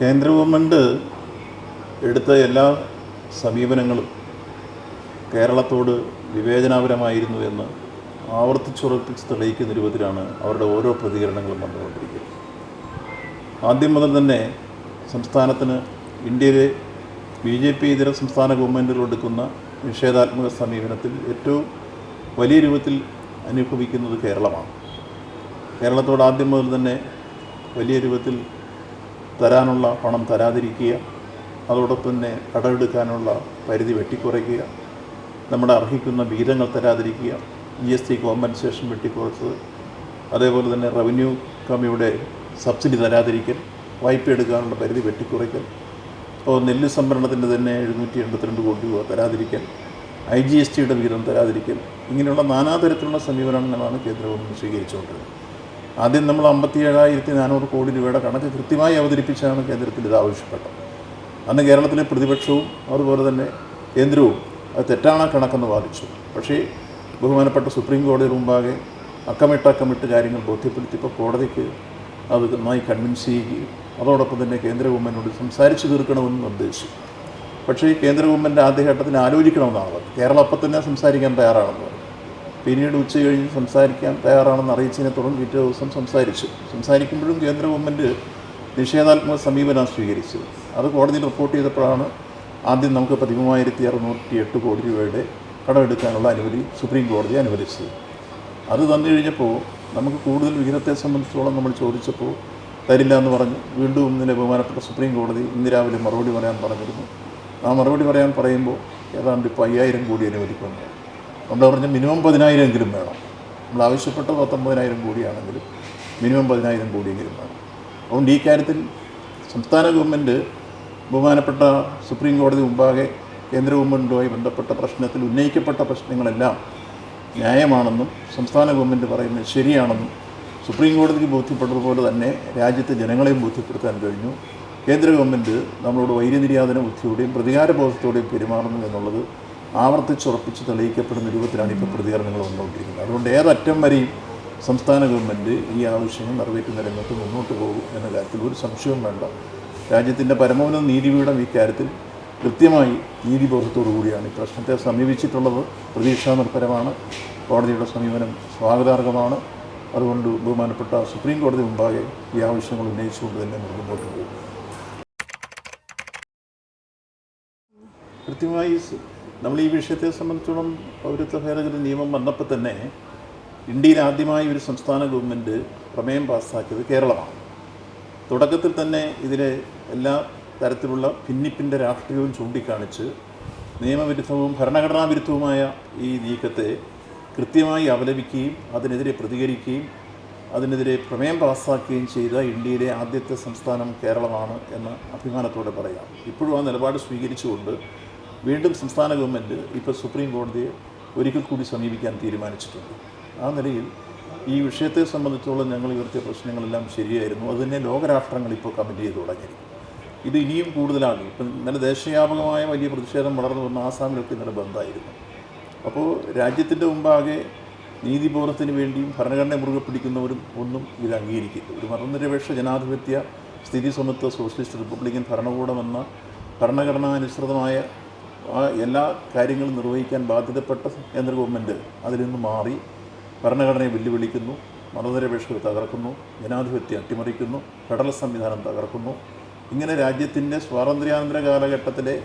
കേന്ദ്ര ഗവൺമെന്റ് എടുത്ത എല്ലാ സമീപനങ്ങളും കേരളത്തോട് വിവേചനാപരമായിരുന്നു എന്ന് ആവർത്തിച്ചുറപ്പിച്ച് തെളിയിക്കുന്ന രൂപത്തിലാണ് അവരുടെ ഓരോ പ്രതികരണങ്ങളും വന്നുകൊണ്ടിരിക്കുന്നത്. ആദ്യം മുതൽ തന്നെ സംസ്ഥാനത്തിന് ഇന്ത്യയിലെ ബി ജെ പി ഇതര സംസ്ഥാന ഗവൺമെന്റുകൾ എടുക്കുന്ന നിഷേധാത്മക സമീപനത്തിൽ ഏറ്റവും വലിയ രൂപത്തിൽ അനുഭവിക്കുന്നത് കേരളമാണ്. കേരളത്തോട് ആദ്യം മുതൽ തന്നെ വലിയ രൂപത്തിൽ തരാനുള്ള പണം തരാതിരിക്കുക അതോടൊപ്പം തന്നെ കടമെടുക്കാനുള്ള പരിധി വെട്ടിക്കുറയ്ക്കുക നമ്മുടെ അർഹിക്കുന്ന വിഹിതങ്ങൾ തരാതിരിക്കുക ജി എസ് ടി കോമ്പൻസേഷൻ വെട്ടിക്കുറച്ചത് അതേപോലെ തന്നെ റവന്യൂ കമ്മിയുടെ സബ്സിഡി തരാതിരിക്കൽ വായ്പ എടുക്കാനുള്ള പരിധി വെട്ടിക്കുറയ്ക്കൽ ഓ നെല്ല് സംഭരണത്തിന്റെ തന്നെ എഴുന്നൂറ്റി എൺപത്തിരണ്ട് കോടി രൂപ തരാതിരിക്കൽ ഐ ജി എസ് ടിയുടെ വിഹിതം തരാതിരിക്കൽ ഇങ്ങനെയുള്ള നാനാതരത്തിലുള്ള സമീപനങ്ങളാണ് കേന്ദ്ര ഗവൺമെന്റ് സ്വീകരിച്ചുകൊണ്ടിരുന്നത്. ആദ്യം നമ്മൾ അമ്പത്തി ഏഴായിരത്തി നാനൂറ് കോടി രൂപയുടെ കണക്ക് കൃത്യമായി അവതരിപ്പിച്ചാണ് കേന്ദ്രത്തിൽ ഇത് ആവശ്യപ്പെട്ടത്. അന്ന് കേരളത്തിലെ പ്രതിപക്ഷവും അതുപോലെ തന്നെ കേന്ദ്രവും അത് തെറ്റാണ് കണക്കെന്ന് വാദിച്ചു. പക്ഷേ ബഹുമാനപ്പെട്ട സുപ്രീം കോടതിയുടെ മുമ്പാകെ അക്കമിട്ട് അക്കമിട്ട് കാര്യങ്ങൾ ബോധ്യപ്പെടുത്തിയപ്പോൾ കോടതിക്ക് അത് നന്നായി കൺവിൻസ് ചെയ്യുകയും അതോടൊപ്പം തന്നെ കേന്ദ്ര ഗവൺമെന്റിനോട് സംസാരിച്ച് തീർക്കണമെന്ന് നിർദ്ദേശിച്ചു. പക്ഷേ കേന്ദ്ര ഗവൺമെന്റ് ആദ്യഘട്ടത്തിൽ ആലോചിക്കണമെന്നാണ് പറഞ്ഞത്. കേരളം അപ്പം തന്നെ സംസാരിക്കാൻ തയ്യാറാണെന്ന് പറഞ്ഞു. പിന്നീട് ഉച്ച കഴിഞ്ഞ് സംസാരിക്കാൻ തയ്യാറാണെന്ന് അറിയിച്ചതിനെ തുടർന്ന് പിറ്റേ ദിവസം സംസാരിച്ചു. സംസാരിക്കുമ്പോഴും കേന്ദ്ര ഗവൺമെന്റ് നിഷേധാത്മക സമീപനം സ്വീകരിച്ചു. അത് കോടതിയിൽ റിപ്പോർട്ട് ചെയ്തപ്പോഴാണ് ആദ്യം നമുക്ക് പതിമൂവായിരത്തി അറുന്നൂറ്റി എട്ട് കോടി രൂപയുടെ കടമെടുക്കാനുള്ള അനുമതി സുപ്രീം കോടതി അനുവദിച്ചത്. അത് തന്നു കഴിഞ്ഞപ്പോൾ നമുക്ക് കൂടുതൽ വിഹിതത്തെ സംബന്ധിച്ചോളം നമ്മൾ ചോദിച്ചപ്പോൾ തരില്ല എന്ന് പറഞ്ഞു. വീണ്ടും ഇന്നലെ ബഹുമാനപ്പെട്ട സുപ്രീം കോടതി ഇന്ന് രാവിലെ മറുപടി പറയാൻ പറഞ്ഞിരുന്നു. ആ മറുപടി പറയാൻ പറയുമ്പോൾ ഏതാണ്ട് ഇപ്പോൾ അയ്യായിരം കോടി അനുവദിക്കുന്നു നമ്മൾ പറഞ്ഞ മിനിമം പതിനായിരം എങ്കിലും വേണം. നമ്മൾ ആവശ്യപ്പെട്ട പത്തൊമ്പതിനായിരം കോടിയാണെങ്കിലും മിനിമം പതിനായിരം കോടിയെങ്കിലും വേണം. അതുകൊണ്ട് ഈ കാര്യത്തിൽ സംസ്ഥാന ഗവൺമെന്റ് ബഹുമാനപ്പെട്ട സുപ്രീം കോടതി മുമ്പാകെ കേന്ദ്ര ഗവൺമെന്റുമായി ബന്ധപ്പെട്ട പ്രശ്നത്തിൽ ഉന്നയിക്കപ്പെട്ട പ്രശ്നങ്ങളെല്ലാം ന്യായമാണെന്നും സംസ്ഥാന ഗവൺമെന്റ് പറയുന്നത് ശരിയാണെന്നും സുപ്രീം കോടതിക്ക് ബോധ്യപ്പെട്ടതുപോലെ തന്നെ രാജ്യത്തെ ജനങ്ങളെയും ബോധ്യപ്പെടുത്താൻ കഴിഞ്ഞു. കേന്ദ്ര ഗവൺമെന്റ് നമ്മളോട് വൈര്യനിര്യാതന ബുദ്ധിയോടെയും പ്രതികാരബോധത്തോടെയും പെരുമാറുന്നു എന്നുള്ളത് ആവർത്തിച്ചുറപ്പിച്ച് തെളിയിക്കപ്പെടുന്ന രൂപത്തിലാണ് ഇപ്പോൾ പ്രതികരണങ്ങൾ വന്നുകൊണ്ടിരിക്കുന്നത്. അതുകൊണ്ട് ഏതറ്റം വരെയും സംസ്ഥാന ഗവൺമെന്റ് ഈ ആവശ്യങ്ങൾ നിറവേറ്റുന്ന രംഗത്ത് മുന്നോട്ട് പോകും എന്ന കാര്യത്തിൽ ഒരു സംശയവും വേണ്ട. രാജ്യത്തിന്റെ പരമോന്നത നീതിപീഠം ഈ കാര്യത്തിൽ കൃത്യമായി നീതിബോധത്തോടു കൂടിയാണ് ഈ പ്രശ്നത്തെ സമീപിച്ചിട്ടുള്ളത്. പ്രതീക്ഷാനിർഭരമാണ് കോടതിയുടെ സമീപനം സ്വാഗതാർഹമാണ്. അതുകൊണ്ട് ബഹുമാനപ്പെട്ട സുപ്രീം കോടതി മുമ്പാകെ ഈ ആവശ്യങ്ങൾ ഉന്നയിച്ചുകൊണ്ട് തന്നെ മുന്നോട്ട് പോകും. കൃത്യമായി നമ്മൾ ഈ വിഷയത്തെ സംബന്ധിച്ചോളം പൗരത്വ ഭേദഗതി നിയമം വന്നപ്പോൾ തന്നെ ഇന്ത്യയിൽ ആദ്യമായി ഒരു സംസ്ഥാന ഗവൺമെന്റ് പ്രമേയം പാസ്സാക്കിയത് കേരളമാണ്. തുടക്കത്തിൽ തന്നെ ഇതിലെ എല്ലാ തരത്തിലുള്ള ഭിന്നിപ്പിന്റെ രാഷ്ട്രീയവും ചൂണ്ടിക്കാണിച്ച് നിയമവിരുദ്ധവും ഭരണഘടനാ വിരുദ്ധവുമായ ഈ നീക്കത്തെ കൃത്യമായി അപലപിക്കുകയും അതിനെതിരെ പ്രതികരിക്കുകയും അതിനെതിരെ പ്രമേയം പാസ്സാക്കുകയും ചെയ്ത ഇന്ത്യയിലെ ആദ്യത്തെ സംസ്ഥാനം കേരളമാണ് എന്ന് അഭിമാനത്തോടെ പറയാം. ഇപ്പോഴും ആ നിലപാട് സ്വീകരിച്ചുകൊണ്ട് വീണ്ടും സംസ്ഥാന ഗവൺമെന്റ് ഇപ്പോൾ സുപ്രീം കോടതിയെ ഒരിക്കൽ കൂടി സമീപിക്കാൻ തീരുമാനിച്ചിട്ടുണ്ട്. ആ നിലയിൽ ഈ വിഷയത്തെ സംബന്ധിച്ചോളം ഞങ്ങൾ ഉയർത്തിയ പ്രശ്നങ്ങളെല്ലാം ശരിയായിരുന്നു. അതുതന്നെ ലോകരാഷ്ട്രങ്ങൾ ഇപ്പോൾ കമ്മിറ്റ് ചെയ്ത് തുടങ്ങിയിരിക്കും ഇത് ഇനിയും കൂടുതലാകും ഇപ്പം ഇന്നലെ ദേശവ്യാപകമായ വലിയ പ്രതിഷേധം വളർന്നു വന്ന ആസാമിലൊക്കെ ഇന്നലെ ബന്ധമായിരുന്നു അപ്പോൾ രാജ്യത്തിന്റെ മുമ്പാകെ നീതിബോധത്തിന് വേണ്ടിയും ഭരണഘടനയെ മുറുകെ പിടിക്കുന്നവരും ഒന്നും ഇത് അംഗീകരിക്കില്ല. ഒരു മതനിരപേക്ഷ ജനാധിപത്യ സ്ഥിതി സമത്വ സോഷ്യലിസ്റ്റ് റിപ്പബ്ലിക്കൻ ഭരണകൂടമെന്ന ഭരണഘടനാനുസൃതമായ എല്ലാ കാര്യങ്ങളും നിർവഹിക്കാൻ ബാധ്യതപ്പെട്ട കേന്ദ്ര ഗവൺമെന്റ് അതിൽ നിന്ന് മാറി ഭരണഘടനയെ വെല്ലുവിളിക്കുന്നു മതനിരപേക്ഷത തകർക്കുന്നു ജനാധിപത്യം അട്ടിമറിക്കുന്നു ഫെഡറൽ സംവിധാനം തകർക്കുന്നു. ഇങ്ങനെ രാജ്യത്തിന്റെ സ്വാതന്ത്ര്യാനന്തര കാലഘട്ടത്തിലെ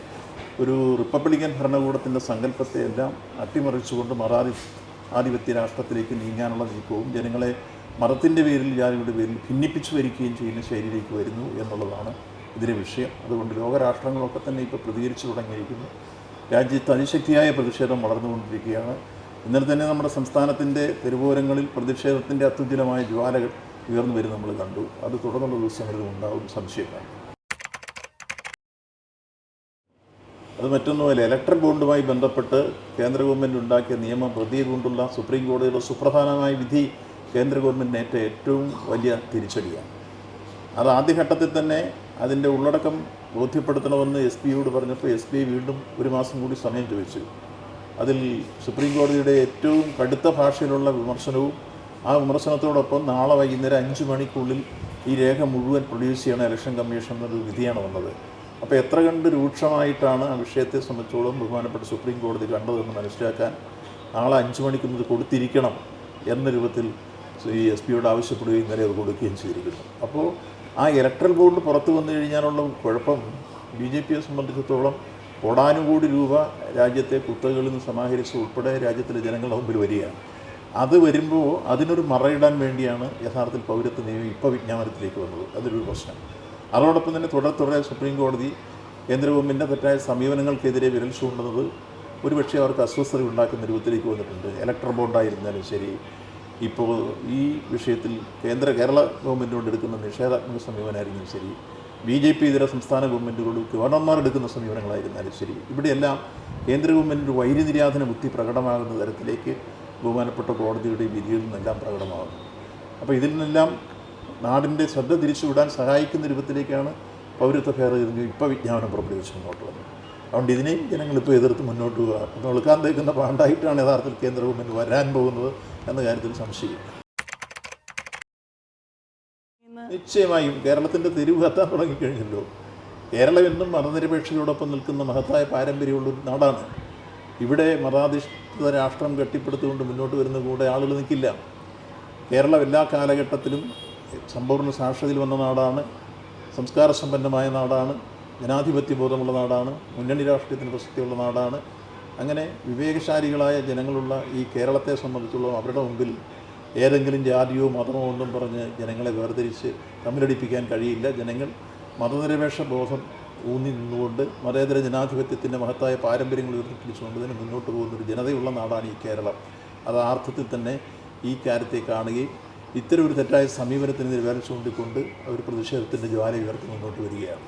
ഒരു റിപ്പബ്ലിക്കൻ ഭരണകൂടത്തിന്റെ സങ്കല്പത്തെ എല്ലാം അട്ടിമറിച്ചുകൊണ്ട് മതാധി ആധിപത്യ രാഷ്ട്രത്തിലേക്ക് നീങ്ങാനുള്ള നീക്കവും ജനങ്ങളെ മതത്തിന്റെ പേരിൽ ജാതിയുടെ പേരിൽ ഭിന്നിപ്പിച്ചു വരികയും ചെയ്യുന്ന ശൈലിയിലേക്ക് വരുന്നു എന്നുള്ളതാണ് ഇതിലെ വിഷയം. അതുകൊണ്ട് ലോകരാഷ്ട്രങ്ങളൊക്കെ തന്നെ ഇപ്പോൾ പ്രതികരിച്ചു തുടങ്ങിയിരിക്കുന്നു. രാജ്യത്ത് അതിശക്തിയായ പ്രതിഷേധം വളർന്നുകൊണ്ടിരിക്കുകയാണ്. ഇന്നലെ തന്നെ നമ്മുടെ സംസ്ഥാനത്തിന്റെ തെരുവോരങ്ങളിൽ പ്രതിഷേധത്തിന്റെ അത്യുജ്വലമായ ജ്വാലകൾ ഉയർന്നു വരും നമ്മൾ കണ്ടു. അത് തുടർന്നുള്ള ദിവസങ്ങളിലും ഉണ്ടാവും സംശയമാണ് അത് മറ്റൊന്നുമല്ല ഇലക്ട്രൽ ബോണ്ടുമായി ബന്ധപ്പെട്ട് കേന്ദ്ര ഗവൺമെന്റ് ഉണ്ടാക്കിയ നിയമം പ്രതി കൊണ്ടുള്ള സുപ്രീം കോടതിയുടെ സുപ്രധാനമായ വിധി കേന്ദ്ര ഗവൺമെന്റിനേറ്റ ഏറ്റവും വലിയ തിരിച്ചടിയാണ്. അത് ആദ്യഘട്ടത്തിൽ തന്നെ അതിന്റെ ഉള്ളടക്കം ബോധ്യപ്പെടുത്തണമെന്ന് എസ് പിയോട് പറഞ്ഞപ്പോൾ എസ് പി വീണ്ടും ഒരു മാസം കൂടി സമയം ചോദിച്ചു. അതിൽ സുപ്രീം കോടതിയുടെ ഏറ്റവും കടുത്ത ഭാഷയിലുള്ള വിമർശനവും ആ വിമർശനത്തോടൊപ്പം നാളെ വൈകുന്നേരം അഞ്ച് മണിക്കുള്ളിൽ ഈ രേഖ മുഴുവൻ പ്രൊഡ്യൂസ് ചെയ്യണ ഇലക്ഷൻ കമ്മീഷൻ എന്നൊരു വിധിയാണ് വന്നത്. അപ്പോൾ എത്ര കണ്ട് രൂക്ഷമായിട്ടാണ് ആ വിഷയത്തെ സംബന്ധിച്ചോളം ബഹുമാനപ്പെട്ട സുപ്രീം കോടതി കണ്ടതെന്ന് മനസ്സിലാക്കാൻ നാളെ അഞ്ച് മണിക്കുന്നത് കൊടുത്തിരിക്കണം എന്ന രൂപത്തിൽ ഈ എസ് പിയോട് ആവശ്യപ്പെടുകയും ഇന്നലെ അത് കൊടുക്കുകയും ചെയ്തിരിക്കുന്നു. അപ്പോൾ ആ ഇലക്ട്രൽ ബോർഡിൽ പുറത്തു വന്നു കഴിഞ്ഞാലുള്ള കുഴപ്പം ബി ജെ പിയെ സംബന്ധിച്ചിടത്തോളം കോടാനുകൂടി രൂപ രാജ്യത്തെ കുത്തകളിൽ നിന്ന് സമാഹരിച്ച് ഉൾപ്പെടെ രാജ്യത്തിലെ ജനങ്ങളുടെ മുമ്പിൽ വരികയാണ്. അത് വരുമ്പോൾ അതിനൊരു മറയിടാൻ വേണ്ടിയാണ് യഥാർത്ഥത്തിൽ പൗരത്വ നിയമം ഇപ്പോൾ വിജ്ഞാപനത്തിലേക്ക് വന്നത്. അതൊരു പ്രശ്നം. അതോടൊപ്പം തന്നെ തുടർ തുടരെ സുപ്രീം കോടതി കേന്ദ്ര ഗവൺമെന്റിന്റെ തെറ്റായ സമീപനങ്ങൾക്കെതിരെ വിരൽ ചൂണ്ടുന്നത് ഒരുപക്ഷെ അവർക്ക് അസ്വസ്ഥത ഉണ്ടാക്കുന്ന രൂപത്തിലേക്ക് വന്നിട്ടുണ്ട്. ഇലക്ട്രൽ ബോണ്ടായിരുന്നാലും ശരി ഇപ്പോൾ ഈ വിഷയത്തിൽ കേന്ദ്ര കേരള ഗവൺമെന്റിനോട് എടുക്കുന്ന നിഷേധാത്മക സമീപനമായിരിക്കും ശരി. ബി ജെ പി ഇതര സംസ്ഥാന ഗവൺമെന്റുകളോട് ഗവർണർമാർ എടുക്കുന്ന സമീപനങ്ങളായിരുന്നാലും ശരി. ഇവിടെയെല്ലാം കേന്ദ്ര ഗവൺമെന്റിന്റെ വൈരുനിര്യാതന ബുദ്ധി പ്രകടമാകുന്ന തരത്തിലേക്ക് ബഹുമാനപ്പെട്ട കോടതിയുടെ വിധിയിൽ നിന്നെല്ലാം പ്രകടമാകുന്നു. അപ്പോൾ ഇതിൽ നിന്നെല്ലാം നാടിന്റെ ശ്രദ്ധ തിരിച്ചുവിടാൻ സഹായിക്കുന്ന രൂപത്തിലേക്കാണ് പൗരത്വ ഭേദഗതി ഇപ്പോൾ വിജ്ഞാപനം പുറപ്പെടുവിച്ച് മുന്നോട്ട് വന്നത്. അതുകൊണ്ട് ഇതിനെയും ജനങ്ങൾ ഇപ്പോൾ എതിർത്ത് മുന്നോട്ട് പോകുക അത് വെളുക്കാൻ തേക്കുന്ന പാണ്ടായിട്ടാണ് യഥാർത്ഥത്തിൽ കേന്ദ്ര ഗവൺമെന്റ് വരാൻ പോകുന്നത്. എന്ന കാര്യത്തിൽ സംശയം. നിശ്ചയമായും കേരളത്തിന്റെ തെരുവ് കത്താൻ തുടങ്ങിക്കഴിഞ്ഞല്ലോ. കേരളം എന്നും മതനിരപേക്ഷതയോടൊപ്പം നിൽക്കുന്ന മഹത്തായ പാരമ്പര്യമുള്ളൊരു നാടാണ്. ഇവിടെ മതാധിഷ്ഠിത രാഷ്ട്രം കെട്ടിപ്പടുത്തുകൊണ്ട് മുന്നോട്ട് വരുന്ന കൂടെ ആളുകൾ നിൽക്കില്ല. കേരളം എല്ലാ കാലഘട്ടത്തിലും സമ്പൂർണ സാക്ഷരതയിൽ വന്ന നാടാണ്. സംസ്കാര സമ്പന്നമായ നാടാണ്. ജനാധിപത്യ ബോധമുള്ള നാടാണ്. മുന്നണി രാഷ്ട്രീയത്തിന് പ്രസക്തിയുള്ള നാടാണ്. അങ്ങനെ വിവേകശാലികളായ ജനങ്ങളുള്ള ഈ കേരളത്തെ സംബന്ധിച്ചുള്ള അവരുടെ മുമ്പിൽ ഏതെങ്കിലും ജാതിയോ മതമോ ഒന്നും പറഞ്ഞ് ജനങ്ങളെ വേർതിരിച്ച് തമ്മിലടിപ്പിക്കാൻ കഴിയില്ല. ജനങ്ങൾ മതനിരപേക്ഷ ബോധം ഊന്നി നിന്നുകൊണ്ട് മതേതര ജനാധിപത്യത്തിന്റെ മഹത്തായ പാരമ്പര്യങ്ങൾ ഉയർത്തിപ്പിടിച്ചുകൊണ്ട് തന്നെ മുന്നോട്ട് പോകുന്ന ഒരു ജനതയുള്ള നാടാണ് ഈ കേരളം. അത് അർത്ഥത്തിൽ തന്നെ ഈ കാര്യത്തെ കാണുകയും ഇത്തരം ഒരു തെറ്റായ സമീപനത്തിനെതിരെ ചൂണ്ടിക്കൊണ്ട് അവർ പ്രതിഷേധത്തിന്റെ ജ്വാല ഉയർത്തി മുന്നോട്ട് വരികയാണ്.